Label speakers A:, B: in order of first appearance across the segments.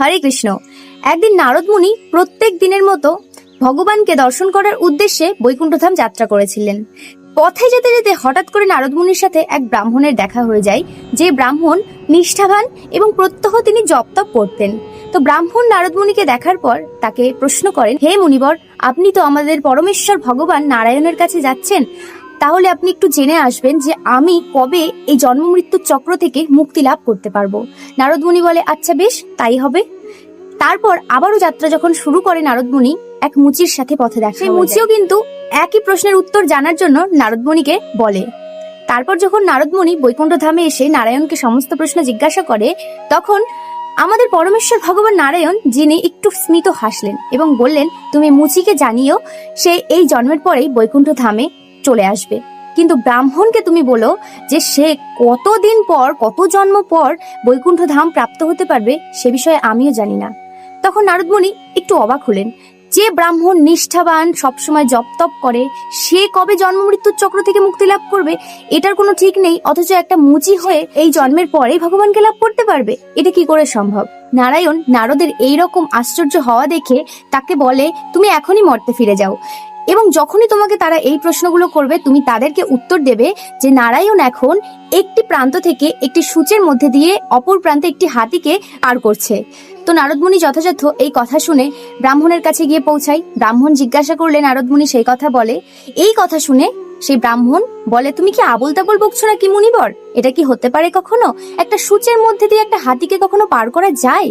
A: হরে কৃষ্ণ। একদিন নারদ মুনি প্রত্যেক দিনের মতো ভগবানকে দর্শন করার উদ্দেশ্যে বৈকুণ্ঠধাম যাত্রা করেছিলেন। পথে যেতে যেতে হঠাৎ করে নারদ মুনির সাথে এক ব্রাহ্মণের দেখা হয়ে যায়, যে ব্রাহ্মণ নিষ্ঠাবান এবং প্রত্যহ তিনি জপ তপ করতেন। তো ব্রাহ্মণ নারদ মুনিকে দেখার পর তাকে প্রশ্ন করেন, হে মুনিবর, আপনি তো আমাদের পরমেশ্বর ভগবান নারায়ণের কাছে যাচ্ছেন। তাহলে আপনি একটু জেনে আসবেন যে আমি কবে এই জন্ম মৃত্যুর চক্র থেকে মুক্তি লাভ করতে পারব। নারদ মুনি বলে আচ্ছা বেশ তাই হবে। তারপর আবারও যাত্রা যখন শুরু করে নারদ মুনি এক মুচির সাথে পথে দেখা সেই মুচিও কিন্তু একই প্রশ্নের উত্তর জানার জন্য নারদ মুনিকে বলে। তারপর যখন নারদ মুনি বৈকুণ্ঠ ধামে এসে নারায়ণকে সমস্ত প্রশ্ন জিজ্ঞাসা করে তখন আমাদের পরমেশ্বর ভগবান নারায়ণ যিনি একটু স্মিত হাসলেন এবং বললেন তুমি মুচিকে জানিও সে এই জন্মের পরেই বৈকুণ্ঠ ধামে চলে আসবে। কিন্তু ব্রাহ্মণকে তুমি বলো যে সে কতদিন পর, কত জন্ম পর বৈকুণ্ঠ ধাম প্রাপ্ত হতে পারবে সে বিষয়ে আমিও জানি না। তখন নারদমণি একটু অবাক হলেন। যে ব্রাহ্মণ নিষ্ঠাবান, সবসময় জপ তপ করে, সে কবে জন্ম মৃত্যুর চক্র থেকে মুক্তি লাভ করবে? এটার কোনো ঠিক নেই, অথচ একটা মুচি হয়ে এই জন্মের পরেই ভগবানকে লাভ করতে পারবে। এটা কি করে সম্ভব? নারায়ণ নারদের এই রকম আশ্চর্য হওয়া দেখে তাকে বলে, তুমি এখনই মর্তে ফিরে যাও। এবং যখনই তোমাকে তারা এই প্রশ্নগুলো করবে, তুমি তাদেরকে উত্তর দেবে যে নারায়ণ এখন একটি প্রান্ত থেকে একটি সূচের মধ্যে দিয়ে অপর প্রান্তে একটি হাতিকে পার করছে। তো নারদমুনি যথাযথ এই কথা শুনে ব্রাহ্মণের কাছে গিয়ে পৌঁছায়। ব্রাহ্মণ জিজ্ঞাসা করলে নারদমুনি সেই কথা বলে? এই কথা শুনে সেই ব্রাহ্মণ বলে, তুমি কি আবল তাবল বকছো নাকি মুনিবর? এটা কি হতে পারে কখনো? একটা সূচের মধ্যে দিয়ে একটা হাতিকে কখনো পার করা যায়?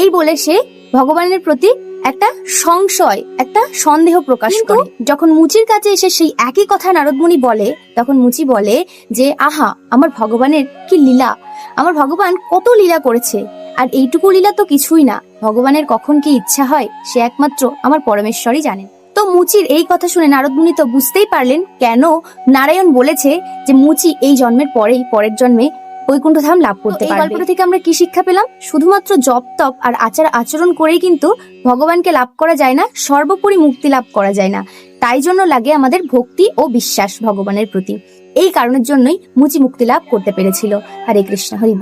A: এই বলে সে ভগবানের প্রতি একটা সংশয় একটা সন্দেহ প্রকাশ করে। যখন মুচির কাছে এসে সেই একই কথা নারদমণি বলে তখন মুচি বলে যে আহা আমার ভগবানের কি লীলা? আমার ভগবান কত লীলা করেছে। আর এইটুকু লীলা তো কিছুই না। ভগবানের কখন কি ইচ্ছা হয় সে একমাত্র আমার পরমেশ্বরই জানেন। তো মুচির এই কথা শুনে নারদমুনি তো বুঝতেই পারলেন কেন নারায়ণ বলেছে যে মুচি এই জন্মের পরেই পরের জন্মে বৈকুণ্ঠধাম লাভ করতে পারবে। এই গল্পটা থেকে আমরা কি শিক্ষা পেলাম? শুধুমাত্র জপ তপ আর আচার আচরণ করেই কিন্তু ভগবানকে লাভ করা যায় না সর্বোপরি মুক্তি লাভ করা যায় না। তাই জন্য লাগে আমাদের ভক্তি ও বিশ্বাস ভগবানের প্রতি। এই কারণের জন্যই মুচি মুক্তি লাভ করতে পেরেছিল। হরে কৃষ্ণ হরি বল।